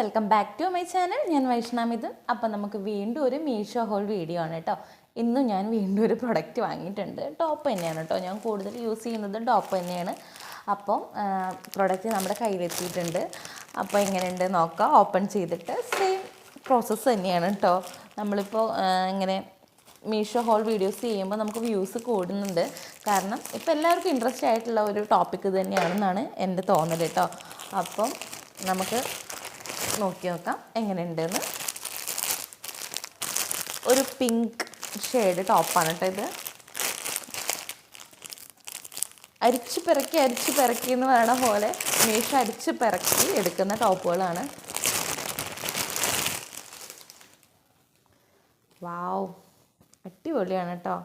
Welcome back to my channel ഞാൻ വൈഷ്ണാമിത് അപ്പം നമുക്ക് വീണ്ടും ഒരു മീഷോ ഹോൾ വീഡിയോ ആണ് കേട്ടോ ഇന്നും ഞാൻ വീണ്ടും ഒരു പ്രൊഡക്റ്റ് വാങ്ങിയിട്ടുണ്ട്. ടോപ്പ് തന്നെയാണ് കേട്ടോ ഞാൻ കൂടുതൽ യൂസ് ചെയ്യുന്നത് ടോപ്പ് തന്നെയാണ്. അപ്പം പ്രൊഡക്റ്റ് നമ്മുടെ കയ്യിലെത്തിയിട്ടുണ്ട്. അപ്പോൾ എങ്ങനെയുണ്ട് നോക്കാം. ഓപ്പൺ ചെയ്തിട്ട് സെയിം പ്രോസസ്സ് തന്നെയാണ് കേട്ടോ നമ്മളിപ്പോൾ ഇങ്ങനെ മീഷോ ഹോൾ വീഡിയോസ് ചെയ്യുമ്പോൾ നമുക്ക് വ്യൂസ് കൂടുന്നുണ്ട്. കാരണം ഇപ്പോൾ എല്ലാവർക്കും ഇൻട്രസ്റ്റ് ആയിട്ടുള്ള ഒരു ടോപ്പിക്ക് തന്നെയാണെന്നാണ് എന്റെ തോന്നൽ കേട്ടോ അപ്പം നമുക്ക് നോക്കി നോക്കാം എങ്ങനെയുണ്ടെന്ന്. ഒരു പിങ്ക് ഷെയ്ഡ് ടോപ്പാണ് കേട്ടോ ഇത്. അരിച്ചു പിറക്കി അരിച്ചു പിറക്കി എന്ന് പറയണ പോലെ മീഷ അരിച്ച് പിറക്കി എടുക്കുന്ന ടോപ്പുകളാണ്. വാവ്. അടിപൊളിയാണ് കേട്ടോ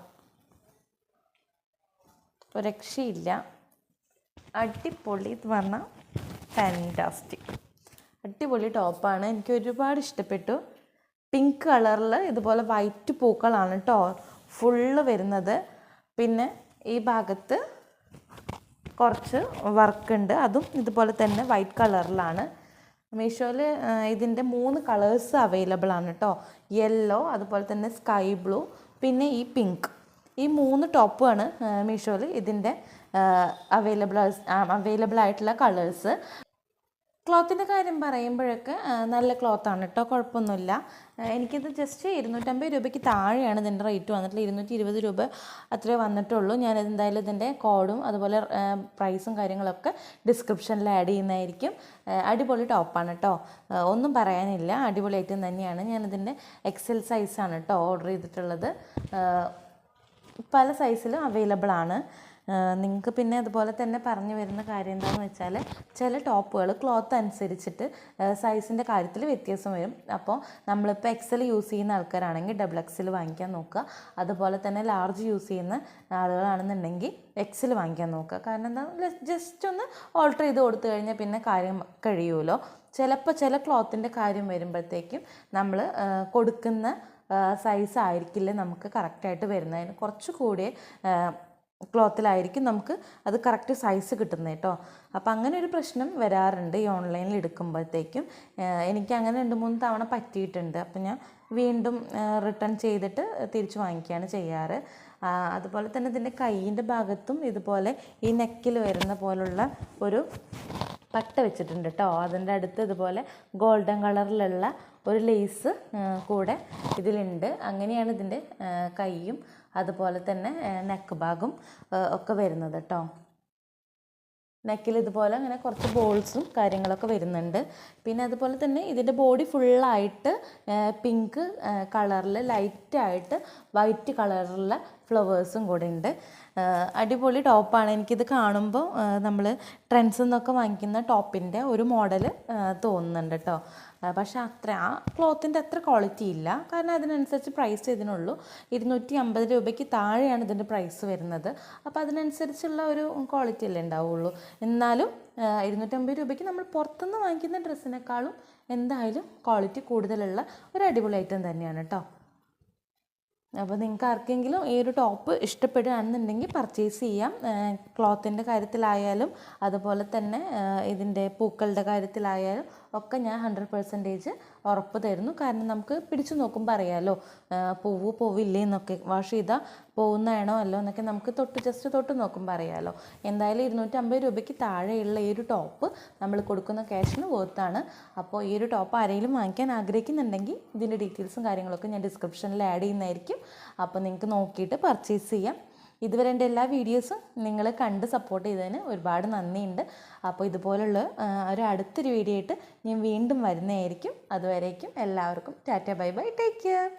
രക്ഷയില്ല. അടിപൊളി എന്ന് പറഞ്ഞാൽ ഫാന്റാസ്റ്റിക് അടിപൊളി ടോപ്പാണ്. എനിക്ക് ഒരുപാട് ഇഷ്ടപ്പെട്ടു. പിങ്ക് കളറിൽ ഇതുപോലെ വൈറ്റ് പൂക്കളാണ് കേട്ടോ ഫുള്ള് വരുന്നത്. പിന്നെ ഈ ഭാഗത്ത് കുറച്ച് വർക്ക് ഉണ്ട്. അതും ഇതുപോലെ തന്നെ വൈറ്റ് കളറിലാണ്. മീഷോയിൽ ഇതിന്റെ മൂന്ന് കളേഴ്സ് അവൈലബിൾ ആണ് കേട്ടോ യെല്ലോ അതുപോലെ തന്നെ സ്കൈ ബ്ലൂ പിന്നെ ഈ പിങ്ക്. ഈ മൂന്ന് ടോപ്പുമാണ് മീഷോയിൽ ഇതിന്റെ അവൈലബിൾ അവൈലബിൾ ആയിട്ടുള്ള കളേഴ്സ്. ക്ലോത്തിന്റെ കാര്യം പറയുമ്പോഴൊക്കെ നല്ല ക്ലോത്താണ് കേട്ടോ കുഴപ്പമൊന്നുമില്ല. എനിക്കിത് ജസ്റ്റ് ഇരുന്നൂറ്റമ്പത് രൂപയ്ക്ക് താഴെയാണ് ഇതിന്റെ റേറ്റ് വന്നിട്ടുള്ളത്. ഇരുന്നൂറ്റി ഇരുപത് രൂപ അത്രേ വന്നിട്ടുള്ളൂ. ഞാനിത് എന്തായാലും ഇതിന്റെ കോഡും അതുപോലെ പ്രൈസും കാര്യങ്ങളൊക്കെ ഡിസ്ക്രിപ്ഷനിൽ ആഡ് ചെയ്യുന്നതായിരിക്കും. അടിപൊളി ടോപ്പാണ് കേട്ടോ ഒന്നും പറയാനില്ല. അടിപൊളി ഐറ്റം തന്നെയാണ്. ഞാനിതിന്റെ എക്സൽ സൈസാണ് കേട്ടോ ഓർഡർ ചെയ്തിട്ടുള്ളത്. പല സൈസിലും അവൈലബിൾ ആണ്. നിങ്ങൾക്ക് പിന്നെ അതുപോലെ തന്നെ പറഞ്ഞു വരുന്ന കാര്യം എന്താണെന്ന് വെച്ചാൽ ചില ടോപ്പുകൾ ക്ലോത്ത് അനുസരിച്ചിട്ട് സൈസിന്റെ കാര്യത്തിൽ വ്യത്യാസം വരും. അപ്പോൾ നമ്മളിപ്പോൾ എക്സൽ യൂസ് ചെയ്യുന്ന ആൾക്കാരാണെങ്കിൽ ഡബിൾ എക്സൽ വാങ്ങിക്കാൻ നോക്കുക. അതുപോലെ തന്നെ ലാർജ് യൂസ് ചെയ്യുന്ന ആളുകളാണെന്നുണ്ടെങ്കിൽ എക്സൽ വാങ്ങിക്കാൻ നോക്കുക. കാരണം എന്താ ജസ്റ്റ് ഒന്ന് ഓൾട്ടർ ചെയ്ത് കൊടുത്തു കഴിഞ്ഞാൽ പിന്നെ കാര്യം കഴിയുമല്ലോ ചിലപ്പോൾ ചില ക്ലോത്തിന്റെ കാര്യം വരുമ്പോഴത്തേക്കും നമ്മൾ കൊടുക്കുന്ന സൈസ് ആയിരിക്കില്ല നമുക്ക് കറക്റ്റായിട്ട് വരുന്നതിന് കുറച്ച് കൂടിയ ക്ലോത്തിലായിരിക്കും നമുക്ക് അത് കറക്റ്റ് സൈസ് കിട്ടുന്നത് കേട്ടോ. അപ്പോൾ അങ്ങനെ ഒരു പ്രശ്നം വരാറുണ്ട് ഈ ഓൺലൈനിൽ എടുക്കുമ്പോഴത്തേക്കും. എനിക്ക് അങ്ങനെ രണ്ട് മൂന്ന് തവണ പറ്റിയിട്ടുണ്ട്. അപ്പോൾ ഞാൻ വീണ്ടും റിട്ടേൺ ചെയ്തിട്ട് തിരിച്ച് വാങ്ങിക്കുകയാണ് ചെയ്യാറ്. അതുപോലെ തന്നെ ഇതിന്റെ കൈയിന്റെ ഭാഗത്തും ഇതുപോലെ ഈ നെക്കിൽ വരുന്ന പോലുള്ള ഒരു പട്ട വെച്ചിട്ടുണ്ട് കേട്ടോ. അതിന്റെ അടുത്ത് ഇതുപോലെ ഗോൾഡൻ കളറിലുള്ള ഒരു ലേസ് കൂടെ ഇതിലുണ്ട്. അങ്ങനെയാണ് ഇതിന്റെ കൈയും അതുപോലെ തന്നെ നെക്ക് ഭാഗം ഒക്കെ വരുന്നത് കേട്ടോ. നെക്കിൽ ഇതുപോലെ അങ്ങനെ കുറച്ച് ബോൾസും കാര്യങ്ങളൊക്കെ വരുന്നുണ്ട്. പിന്നെ അതുപോലെ തന്നെ ഇതിന്റെ ബോഡി ഫുള്ളായിട്ട് പിങ്ക് കളറിൽ ലൈറ്റായിട്ട് വൈറ്റ് കളറിലുള്ള ഫ്ലവേഴ്സും കൂടെ ഉണ്ട്. അടിപൊളി ടോപ്പാണ്. എനിക്കിത് കാണുമ്പോൾ നമ്മൾ ട്രെൻഡ്സ് നിന്നൊക്കെ വാങ്ങിക്കുന്ന ടോപ്പിന്റെ ഒരു മോഡൽ തോന്നുന്നുണ്ട് കേട്ടോ പക്ഷേ അത്ര ആ ക്ലോത്തിന്റെ അത്ര ക്വാളിറ്റി ഇല്ല. കാരണം അതിനനുസരിച്ച് പ്രൈസ് ഇതിനുള്ളൂ. ഇരുന്നൂറ്റി അമ്പത് രൂപയ്ക്ക് താഴെയാണ് ഇതിന്റെ പ്രൈസ് വരുന്നത്. അപ്പോൾ അതിനനുസരിച്ചുള്ള ഒരു ക്വാളിറ്റി അല്ലേ ഉണ്ടാവുള്ളൂ. എന്നാലും ഇരുന്നൂറ്റമ്പത് രൂപയ്ക്ക് നമ്മൾ പുറത്തുനിന്ന് വാങ്ങിക്കുന്ന ഡ്രസ്സിനേക്കാളും എന്തായാലും ക്വാളിറ്റി കൂടുതലുള്ള ഒരു അടിപൊളി ഐറ്റം തന്നെയാണ് കേട്ടോ അപ്പോൾ നിങ്ങൾക്ക് ആർക്കെങ്കിലും ഈ ഒരു ടോപ്പ് ഇഷ്ടപ്പെടുകയാണെന്നുണ്ടെങ്കിൽ പർച്ചേസ് ചെയ്യാം. ക്ലോത്തിന്റെ കാര്യത്തിലായാലും അതുപോലെ തന്നെ ഇതിന്റെ പൂക്കളുടെ കാര്യത്തിലായാലും ഒക്കെ ഞാൻ ഹൺഡ്രഡ് പെർസെന്റേജ് ഉറപ്പ് തരുന്നു. കാരണം നമുക്ക് പിടിച്ചു നോക്കുമ്പോൾ അറിയാമല്ലോ പൂവ് പോവില്ലേ എന്നൊക്കെ വാഷ് ചെയ്താൽ പോകുന്നതാണോ അല്ലോ എന്നൊക്കെ നമുക്ക് തൊട്ട് ജസ്റ്റ് തൊട്ട് നോക്കുമ്പോൾ അറിയാമല്ലോ എന്തായാലും ഇരുന്നൂറ്റമ്പത് രൂപയ്ക്ക് താഴെയുള്ള ഈ ഒരു ടോപ്പ് നമ്മൾ കൊടുക്കുന്ന ക്യാഷിന് വർത്താണ് അപ്പോൾ ഈ ഒരു ടോപ്പ് ആരെങ്കിലും വാങ്ങിക്കാൻ ആഗ്രഹിക്കുന്നുണ്ടെങ്കിൽ ഇതിന്റെ ഡീറ്റെയിൽസും കാര്യങ്ങളൊക്കെ ഞാൻ ഡിസ്ക്രിപ്ഷനിൽ ആഡ് ചെയ്യുന്നതായിരിക്കും. അപ്പോൾ നിങ്ങൾക്ക് നോക്കിയിട്ട് പർച്ചേസ് ചെയ്യാം. ഇതുവരെ എന്റെ എല്ലാ വീഡിയോസും നിങ്ങൾ കണ്ട് സപ്പോർട്ട് ചെയ്തതിന് ഒരുപാട് നന്ദിയുണ്ട്. അപ്പോൾ ഇതുപോലുള്ള ഒരു അടുത്തൊരു വീഡിയോ ആയിട്ട് ഞാൻ വീണ്ടും വരുന്നതായിരിക്കും. അതുവരേക്കും എല്ലാവർക്കും tata bye bye. Take care